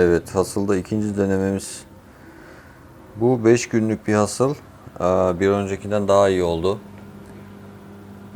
Evet, hasılda ikinci denememiz. Bu 5 günlük bir hasıl. Aa, Bir öncekinden daha iyi oldu.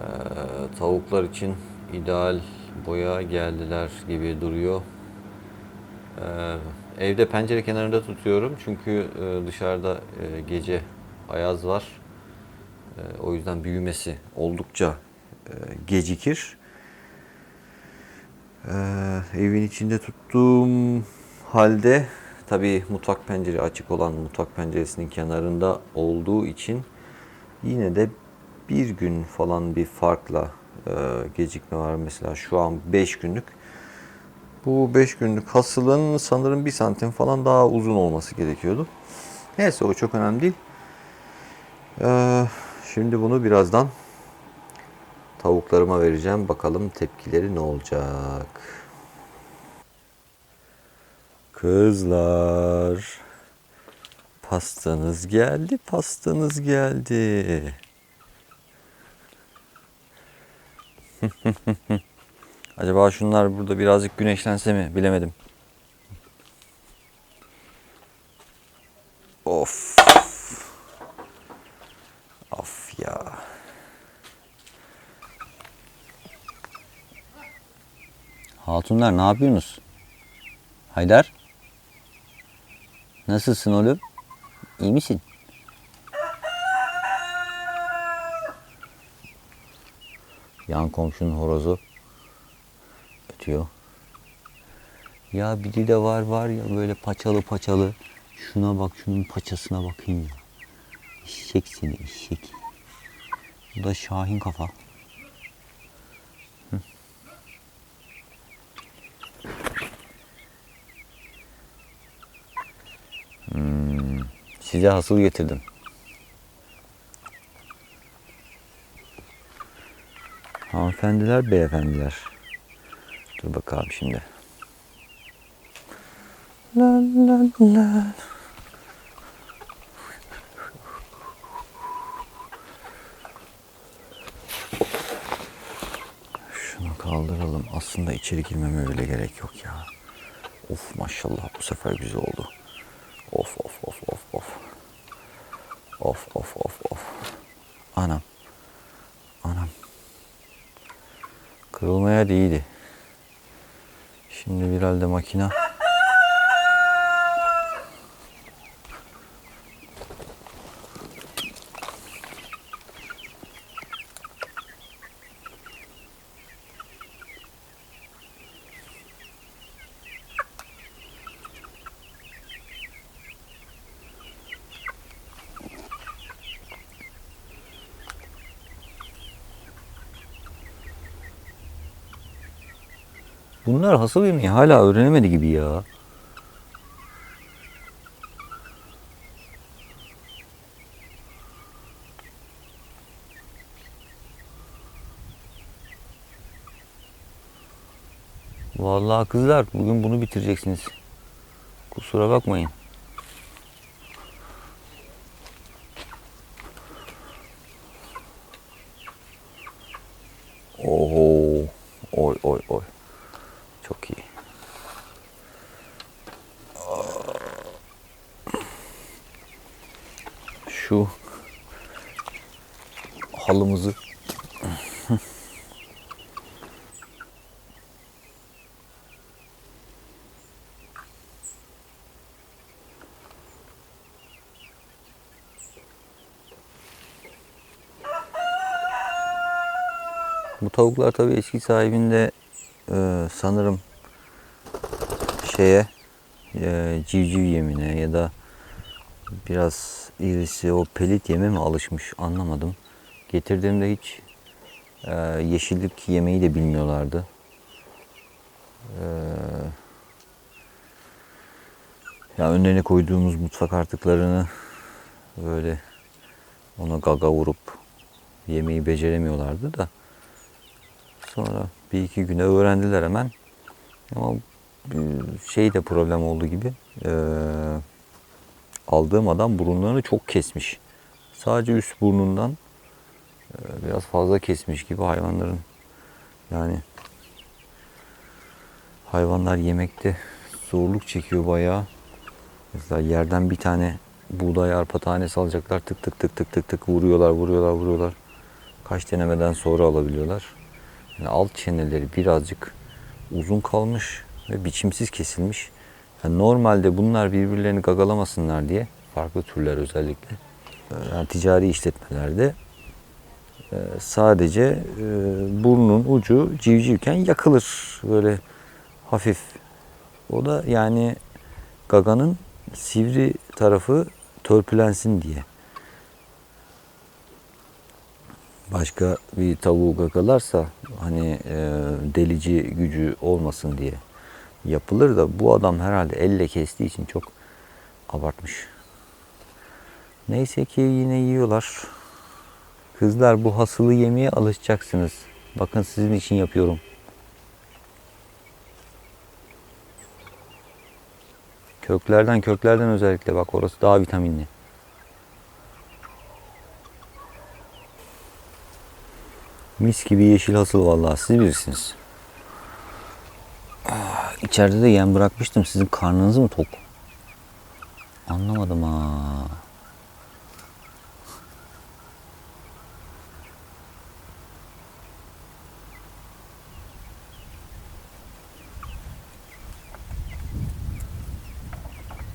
Ee, Tavuklar için ideal boya geldiler gibi duruyor. Ee, Evde pencere kenarında tutuyorum çünkü e, dışarıda e, gece ayaz var. O yüzden büyümesi oldukça e, gecikir. Ee, evin içinde tuttuğum halde tabii mutfak pencere açık olan mutfak penceresinin kenarında olduğu için yine de bir gün falan bir farkla e, gecikme var. Mesela şu an 5 günlük. Bu 5 günlük hasılın sanırım 1 santim falan daha uzun olması gerekiyordu. Neyse o çok önemli değil. Ee, şimdi bunu birazdan tavuklarıma vereceğim. Bakalım tepkileri ne olacak. Kızlar. Pastanız geldi, pastanız geldi. Acaba şunlar burada birazcık güneşlense mi bilemedim. Of. Of ya. Hatunlar ne yapıyorsunuz? Haydar? Nasılsın oğlum? İyi misin? Yan komşunun horozu ötüyor. Ya biri de var var ya böyle paçalı paçalı. Şuna bak şunun paçasına bakın ya. Eşek seni eşek. Bu da Şahin kafa. Size hasıl getirdim. Hanımefendiler, beyefendiler. Dur bakalım şimdi. La la la. Şunu kaldıralım. Aslında içeri girmeme bile gerek yok ya. Of maşallah bu sefer güzel oldu. Of of of of of. Of of of of. Anam. Anam. Kırılmaya değildi. Şimdi herhalde makina. Bunlar hasıl yemeği hala öğrenemedi gibi ya. Vallahi kızlar bugün bunu bitireceksiniz. Kusura bakmayın. Bu tavuklar tabii eski sahibinde e, sanırım şeye e, civciv yemine ya da biraz irisi o pelit yeme mi alışmış anlamadım. Getirdiğimde hiç e, yeşillik yemeği de bilmiyorlardı. E, ya önlerine koyduğumuz mutfak artıklarını böyle ona gaga vurup yemeği beceremiyorlardı da sonra bir iki güne öğrendiler hemen. Ama e, şey de problem oldu gibi. e, aldığım adam burunlarını çok kesmiş. Sadece üst burnundan e, biraz fazla kesmiş gibi hayvanların yani hayvanlar yemekte zorluk çekiyor bayağı. Mesela yerden bir tane buğday arpa tanesi alacaklar. Tık tık tık tık tık tık vuruyorlar, vuruyorlar, vuruyorlar. Kaç denemeden sonra alabiliyorlar. Yani alt çeneleri birazcık uzun kalmış ve biçimsiz kesilmiş. Yani normalde bunlar birbirlerini gagalamasınlar diye farklı türler özellikle e, yani ticari işletmelerde e, sadece e, burnun ucu civcivken yakılır böyle hafif. O da yani gaganın sivri tarafı törpülensin diye. Başka bir tavuğu gagalarsa hani e, delici gücü olmasın diye yapılır da bu adam herhalde elle kestiği için çok abartmış. Neyse ki yine yiyorlar. Kızlar bu hasılı yemeye alışacaksınız. Bakın sizin için yapıyorum. Köklerden köklerden özellikle bak orası daha vitaminli. Mis gibi yeşil hasıl vallahi siz bilirsiniz. Ah, İçeride de yem bırakmıştım. Sizin karnınız mı tok? Anlamadım ha.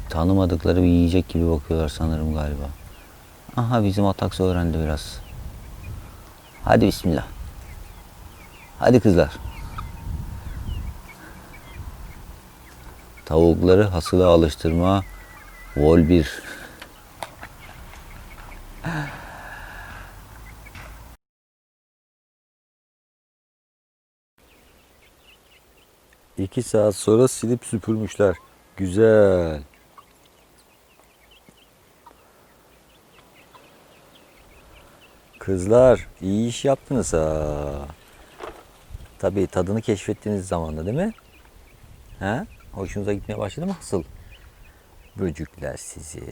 Tanımadıkları bir yiyecek gibi bakıyorlar sanırım galiba. Aha bizim Ataks öğrendi biraz. Hadi bismillah. Hadi kızlar. Tavukları hasıla alıştırma Vol 1. İki saat sonra silip süpürmüşler. Güzel. Kızlar iyi iş yaptınız ha. Tabii tadını keşfettiğiniz zamanda değil mi? Ha? Hoşunuza gitmeye başladı mı hasıl? Böcükler sizi.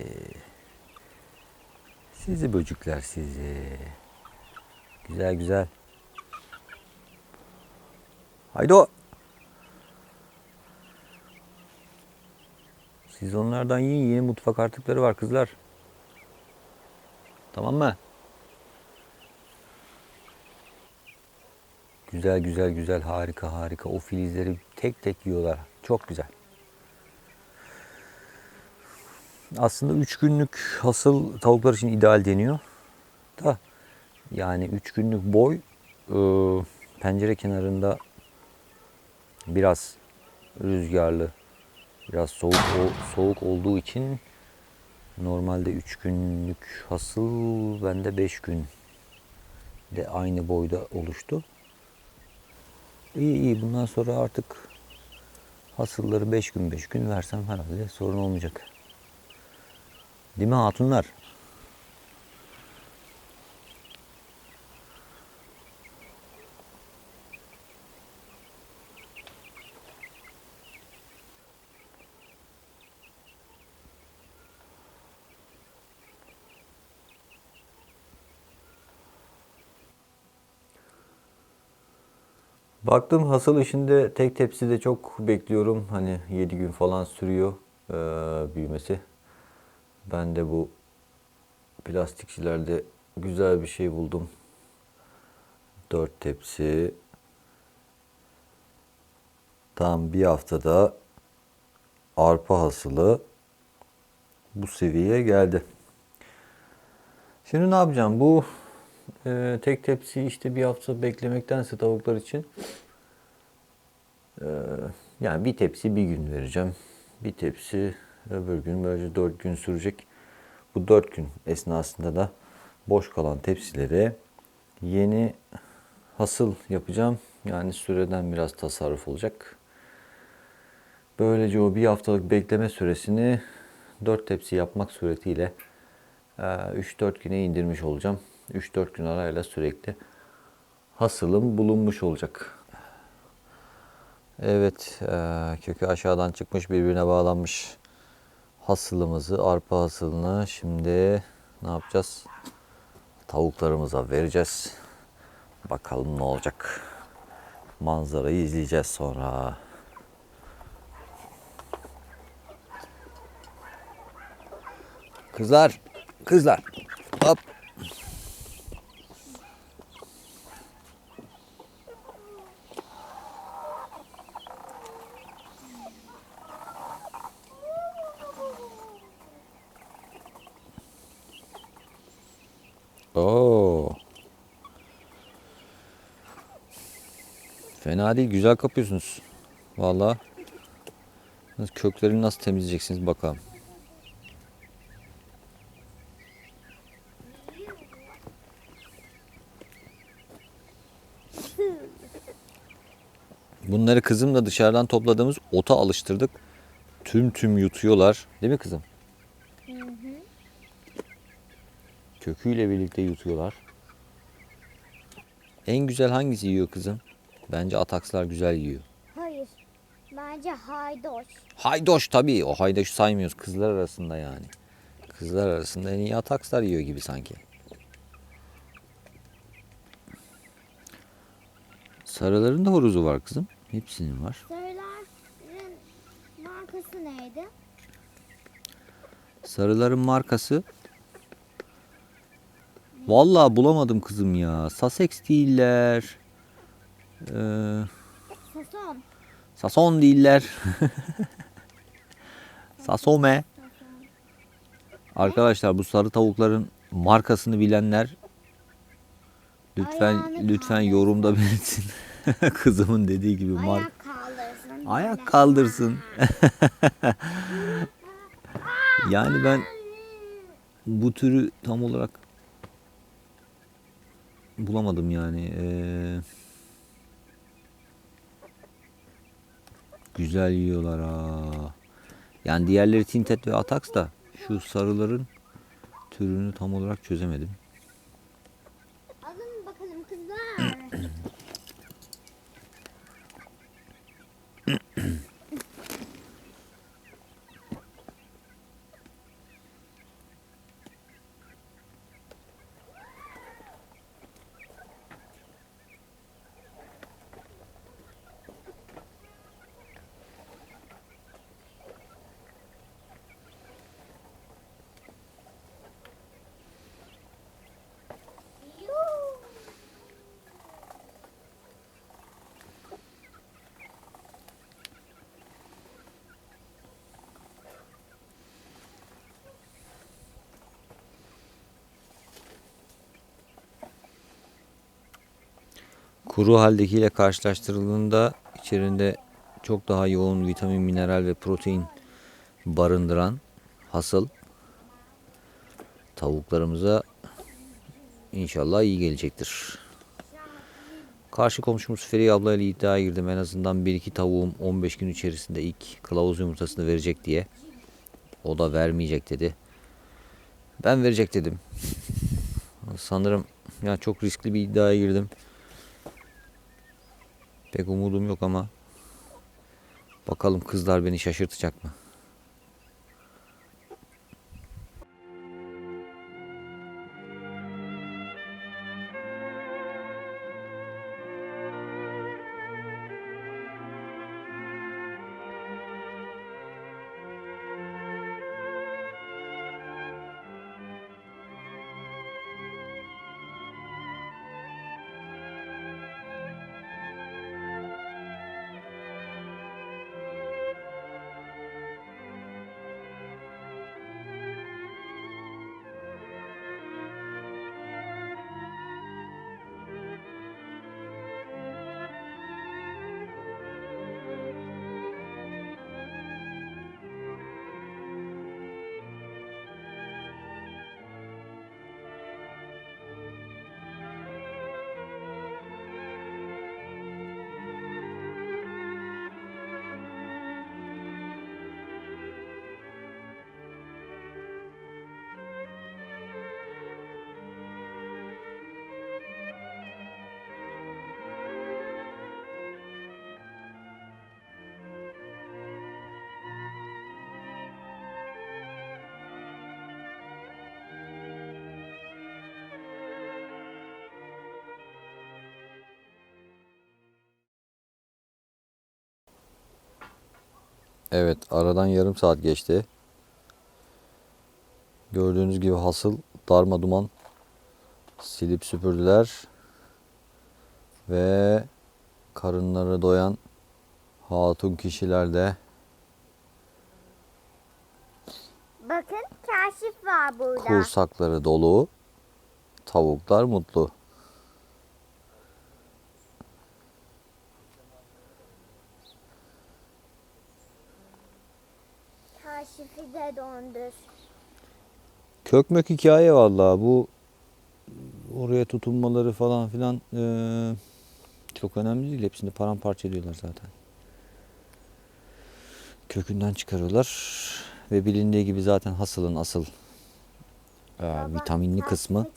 Sizi böcükler sizi. Güzel güzel. Haydi o. Siz onlardan yiyin. Yeni mutfak artıkları var kızlar. Tamam mı? Güzel güzel güzel harika harika. O filizleri tek tek yiyorlar. Çok güzel. Aslında 3 günlük hasıl tavuklar için ideal deniyor. Da yani 3 günlük boy e, pencere kenarında biraz rüzgarlı, biraz soğuk o- soğuk olduğu için normalde 3 günlük hasıl bende 5 gün de aynı boyda oluştu. İyi iyi bundan sonra artık hasılları 5 gün 5 gün versem herhalde sorun olmayacak. Değil mi hatunlar? Baktım hasıl işinde tek tepside çok bekliyorum. Hani 7 gün falan sürüyor eee, büyümesi. Ben de bu plastikçilerde güzel bir şey buldum. 4 tepsi. Tam bir haftada arpa hasılı bu seviyeye geldi. Şimdi ne yapacağım? Bu e, tek tepsi işte bir hafta beklemektense tavuklar için e, yani bir tepsi bir gün vereceğim. Bir tepsi öbür gün böylece dört gün sürecek. Bu dört gün esnasında da boş kalan tepsileri yeni hasıl yapacağım. Yani süreden biraz tasarruf olacak. Böylece o bir haftalık bekleme süresini 4 tepsi yapmak suretiyle 3-4 güne indirmiş olacağım. 3-4 gün arayla sürekli hasılım bulunmuş olacak. Evet, e, kökü aşağıdan çıkmış birbirine bağlanmış hasılımızı, arpa hasılını şimdi ne yapacağız? Tavuklarımıza vereceğiz. Bakalım ne olacak. Manzarayı izleyeceğiz sonra. Kızlar, kızlar. Fena değil, güzel kapıyorsunuz. Nasıl- Köklerini nasıl temizleyeceksiniz bakalım. Bunları kızımla dışarıdan topladığımız ota alıştırdık. Tüm tüm yutuyorlar. Değil mi kızım? Köküyle birlikte yutuyorlar. En güzel hangisi yiyor kızım? Bence atakslar güzel yiyor. Hayır. Bence haydoş. Haydoş tabii. O haydoş saymıyoruz. Kızlar arasında yani. Kızlar arasında en iyi atakslar yiyor gibi sanki. Sarıların da horozu var kızım. Hepsinin var. Sarıların markası neydi? Sarıların markası Vallahi bulamadım kızım ya. Sussex değiller. Ee, Sason. Sason değiller. Sasome. Arkadaşlar bu sarı tavukların markasını bilenler lütfen Ayağını lütfen kaldırsın. yorumda belirtin. Kızımın dediği gibi mark Ayak kaldırsın. ayak kaldırsın. yani ben bu türü tam olarak bulamadım yani. Ee, güzel yiyorlar ha. Yani diğerleri Tintet ve Atax da şu sarıların türünü tam olarak çözemedim. Alın bakalım kızlar. Kuru haldekiyle karşılaştırıldığında içerisinde çok daha yoğun vitamin, mineral ve protein barındıran hasıl tavuklarımıza inşallah iyi gelecektir. Karşı komşumuz Feriye abla ile iddiaya girdim. En azından 1-2 tavuğum 15 gün içerisinde ilk kılavuz yumurtasını verecek diye. O da vermeyecek dedi. Ben verecek dedim. Sanırım ya çok riskli bir iddiaya girdim. Pek umudum yok ama bakalım kızlar beni şaşırtacak mı? Evet, aradan yarım saat geçti. Gördüğünüz gibi hasıl darma duman silip süpürdüler. Ve karınları doyan hatun kişiler de Bakın kaşif var burada. kursakları dolu. Tavuklar mutlu. Kaşifi de dondur. Kökmök hikaye vallahi bu oraya tutunmaları falan filan eee, çok önemli değil. Hepsini paramparça ediyorlar zaten. Kökünden çıkarıyorlar ve bilindiği gibi zaten hasılın asıl Baba, vitaminli kısmı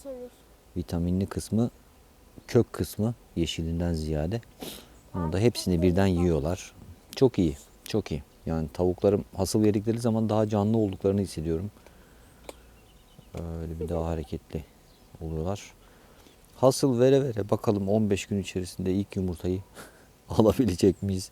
vitaminli kısmı kök kısmı yeşilinden ziyade. Onu da hepsini birden yiyorlar. Çok iyi. Çok iyi. Yani tavuklarım hasıl yedikleri zaman daha canlı olduklarını hissediyorum. Öyle bir daha hareketli oluyorlar. Hasıl vere vere bakalım 15 gün içerisinde ilk yumurtayı alabilecek miyiz?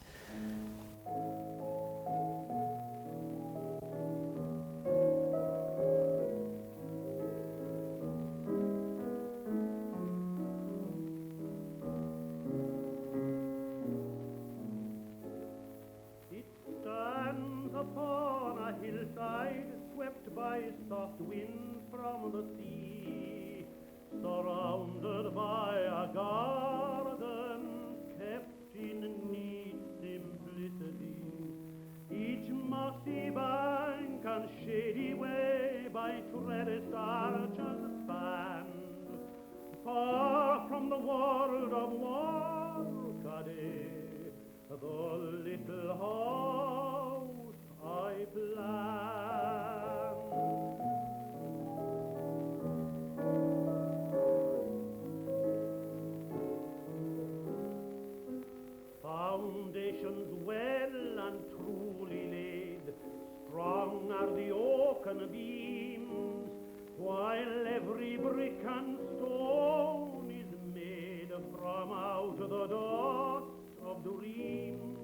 Oaken beams, while every brick and stone is made from out the dust of the dreams.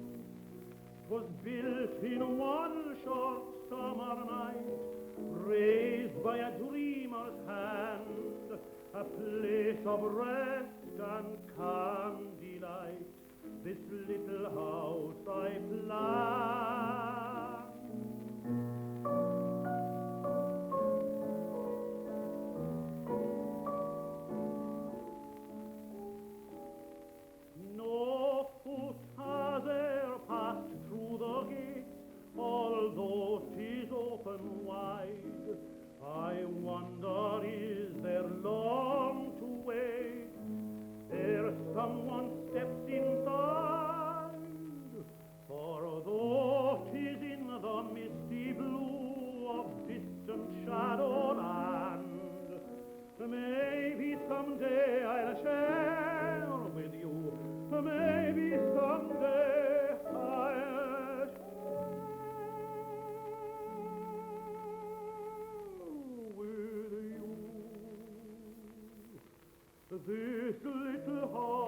Was built in one short summer night, raised by a dreamer's hand, a place of rest and calm delight. This little house I planned. This little heart